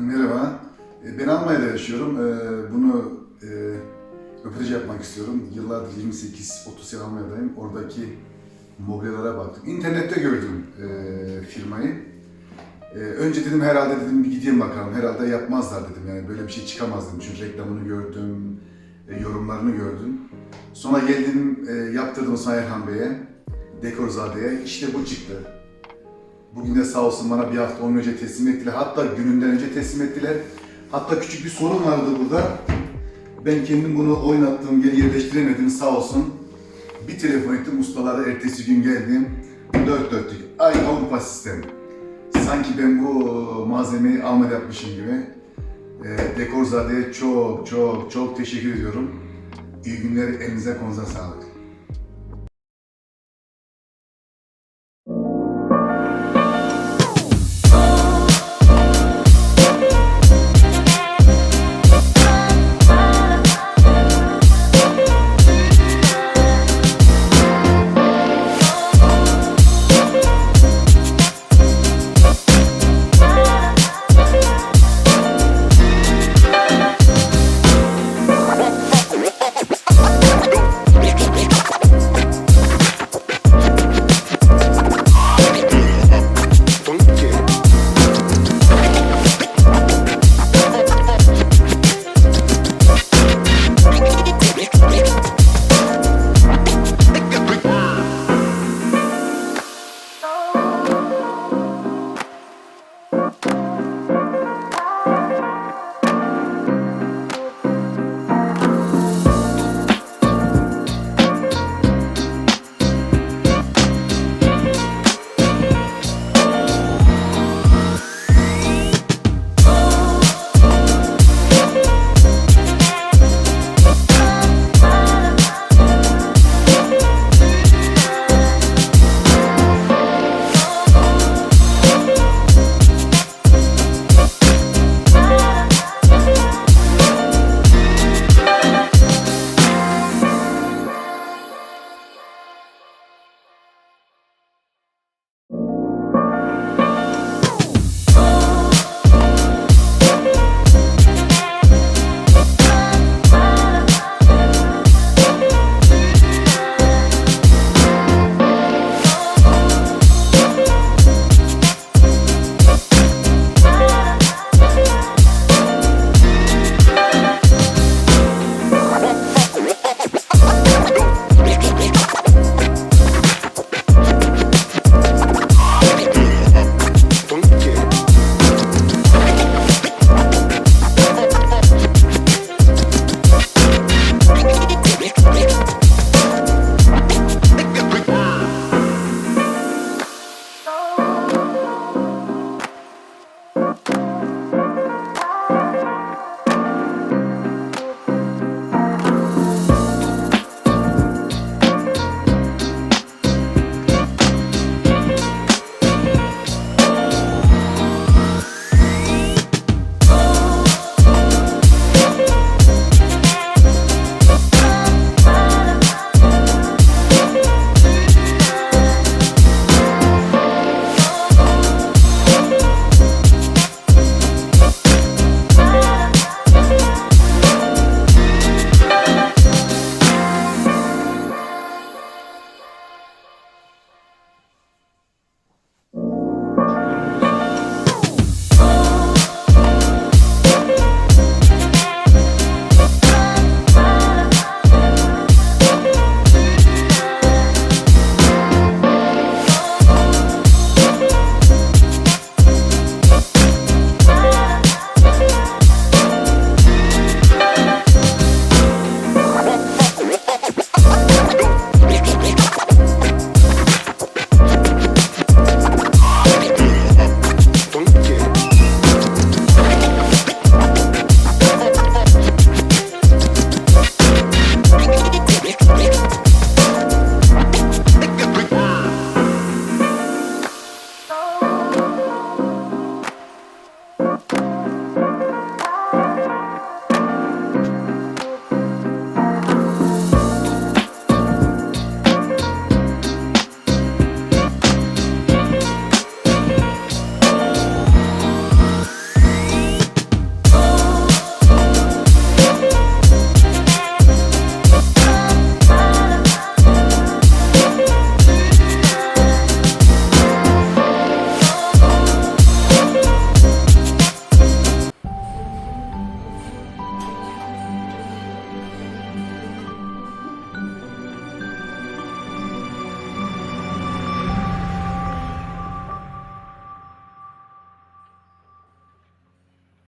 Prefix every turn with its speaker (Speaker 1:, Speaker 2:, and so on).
Speaker 1: Merhaba. E, Ben Almanya'da yaşıyorum. E, Bunu e, röportaj yapmak istiyorum. Yıllardır 28-30 yıl Almanya'dayım. Oradaki mobilyalara baktım. İnternette gördüm firmayı. Önce dedim herhalde dedim bir gideyim bakalım. Herhalde yapmazlar dedim. Yani böyle bir şey çıkamaz dedim. Çünkü reklamını gördüm, yorumlarını gördüm. Sonra geldim, yaptırdım Sayerhan Bey'e, Dekorzade'ye. İşte bu çıktı. Bugün de sağ olsun bana bir hafta önce teslim ettiler. Hatta gününden önce teslim ettiler. Hatta küçük bir sorun vardı burada. Ben kendim bunu oynattım, geri yerleştiremedim sağ olsun. Bir telefon ettim ustalara, ertesi gün geldim. Dört dörtlük. Aynı Avrupa sistemi. Sanki ben bu malzemeyi Almanya'da yapmışım gibi. E, Dekorzade'ye çok çok çok teşekkür ediyorum. İyi günler, elinize konuza sağlık.